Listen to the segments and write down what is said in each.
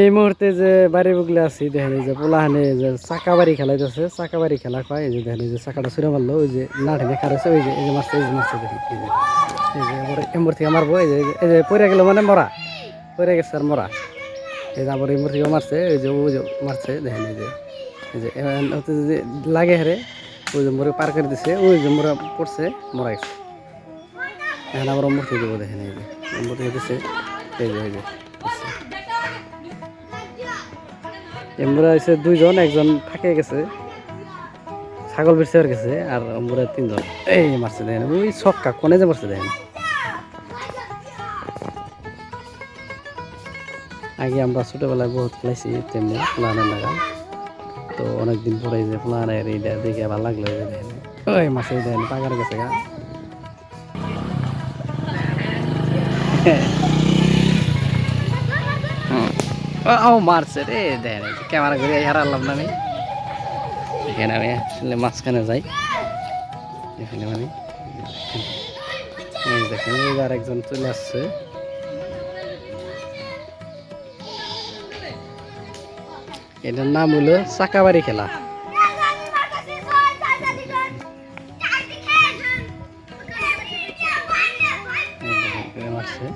এই মুহূর্তে যে বাড়ি বুগলে আছি এই যে পোলাহানে যে চাকা বাড়ি খেলাইতেছে চাকা বাড়ি খেলা কয় এই যে এই যে চাকাটা ছুড়ে মারলো, ওই যে নাঠে দেখা রয়েছে ওই যে, এই যে মারছে, এই যে মারছে দেখি এই যে এই যে এম্বর থেকে মারবো, এই যে এই যে পড়ে গেল মানে মরা, পড়ে গেছে আর মরা। এই যে আবার এম্বর থেকে মারছে, এই যে ওই যে মারছে, দেখেন এই যে এই যে এবার ওতে যে লাগে হেরে, ওই যে মরে পার করে দিছে, ওই যে মরা পড়ছে, মরা গেছে। এখন আবার অম্বর থেকে দেবো দেখেন এই যে অম্বর থেকে দিছে এই যে এই যে। এমরা হয়েছে দুইজন, একজন থাকে গেছে, ছাগল আর গেছে, আর আমরা তিনজন। এই মারছে দেখেন, ওই ছক্কা, কোনে যে মারছে দেখেন। আগে আমরা ছোটবেলায় বহুত খেলাইছি, তেমনি প্লানের লাগা। তো অনেকদিন পরে যে প্লানের এইটা দেখে ভালো লাগল দেখেন। ওই মাছে দেখেন, পাগার গেছে গা। ও মারছে রে যে ক্যামেরা ঘুরে হারালাম না আমি। এখানে আমি আসলে মাঝখানে যাই। এখানে মানে দেখেন, এই যে আরেকজন চলে আসছে। এটার নাম হলো চাকাবাড়ি খেলা। মারছে।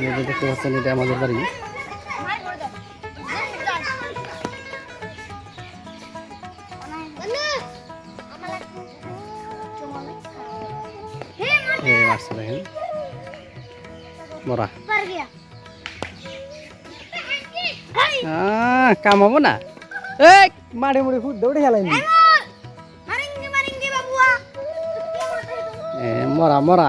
যে দেখতে পাচ্ছেন এটা আমাদের বাড়ি। মরা আহ, কামাবো না? এই মাঠে মুড়ে ফুট দৌড়ে খেলাইনি মরা মরা।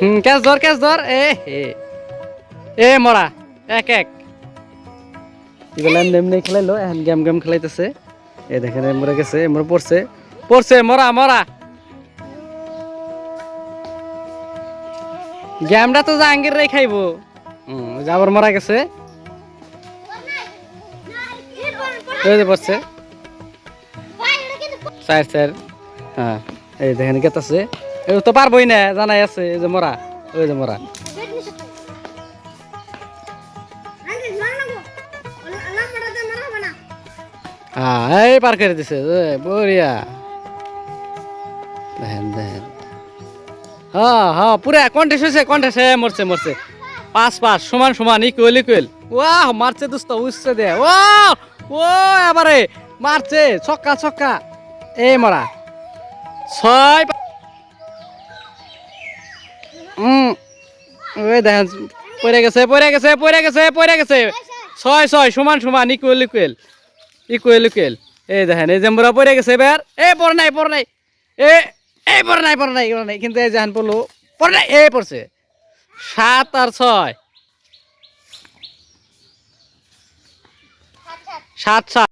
হুম ক্যাচ ধর ক্যাচ ধর এ হে। এ মরা এক এক। এগুলো এমনি এমনি খেলাইলো এখন গেম গেম খেলাইতেছে। এ দেখেন মরে গেছে মরে পড়ছে পড়ছে মরা মরা গেমটা তো জাহাঙ্গীর রে খাইবো। হুম ওই যে মরা গেছে। পড়ছে চার চার হ্যাঁ এই দেখেন গেতাছে তো পারবই না জানাই আছে এই যে মরা ওই যে মরা। এই পার করে দিছে এ, বঢ়িয়া দেখেন দেখেন। হ্যাঁ হ্যাঁ পুরা কন্টেস্ট হয়েছে কন্টেস্ট হ্যাঁ মরছে মরছে। পাঁচ পাঁচ সমান সমান ইকুয়েল ইকুয়েল ওয়াহ মারছে দোস্ত উঠছে দে। ও ও এবারে মারছে ছক্কা ছক্কা। এই মরা। ছয় ওই দেখেন, পড়ে গেছে পড়ে গেছে পড়ে গেছে পড়ে গেছে। ছয় ছয়, সমান সমান ইকুয়েল ইকুয়েল ইকুয়েল ইকুয়েল এই দেখেন, এই যে মোরা পড়ে গেছে এবার। এ, পড়ে নাই পড়ে নাই। এ এই পড়ে নাই পড়ে নাই পড়ে নাই। কিন্তু এই যেখান পড়ল, পড়ে নাই এই পড়ছে। সাত আর ছয়। সাত সাত।